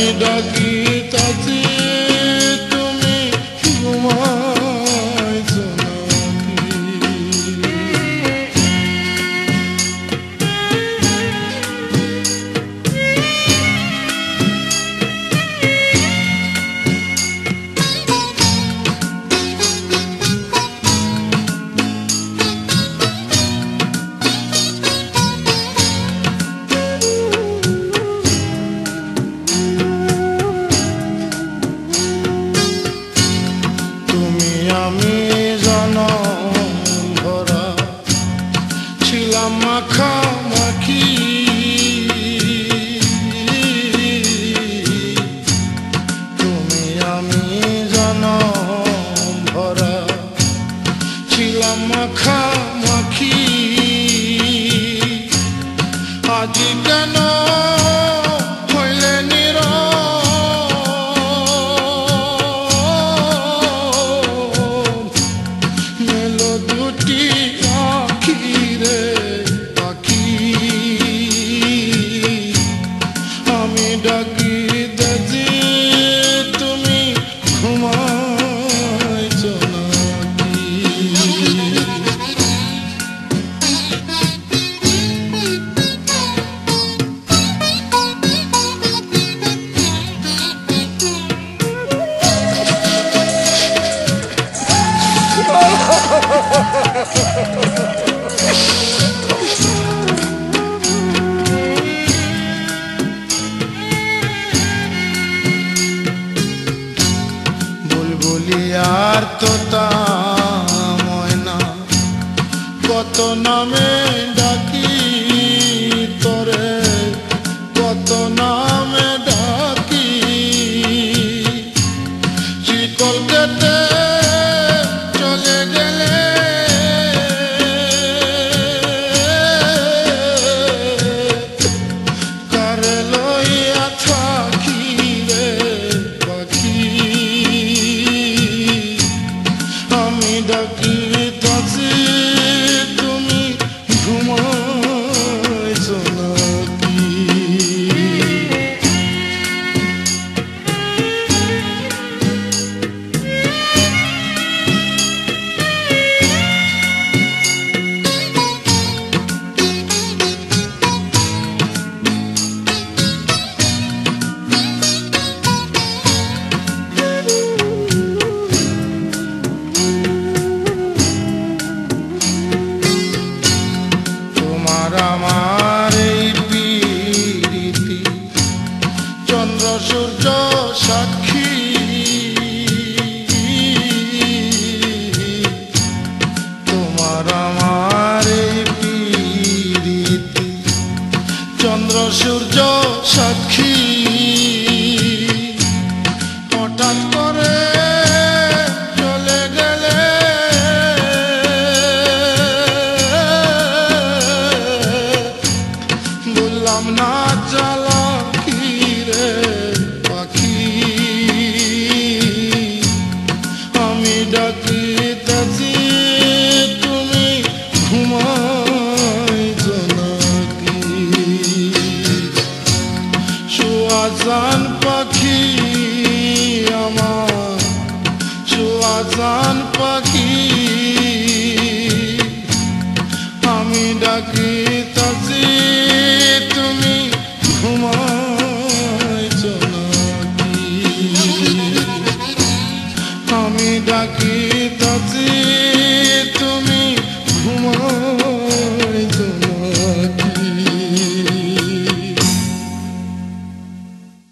vida que she love my car, my key. ব্যর্থতা ময়না কত নামে ডাকি তোরে কত নামে ডাকি। চিকল কেটে সূর্য সাক্ষী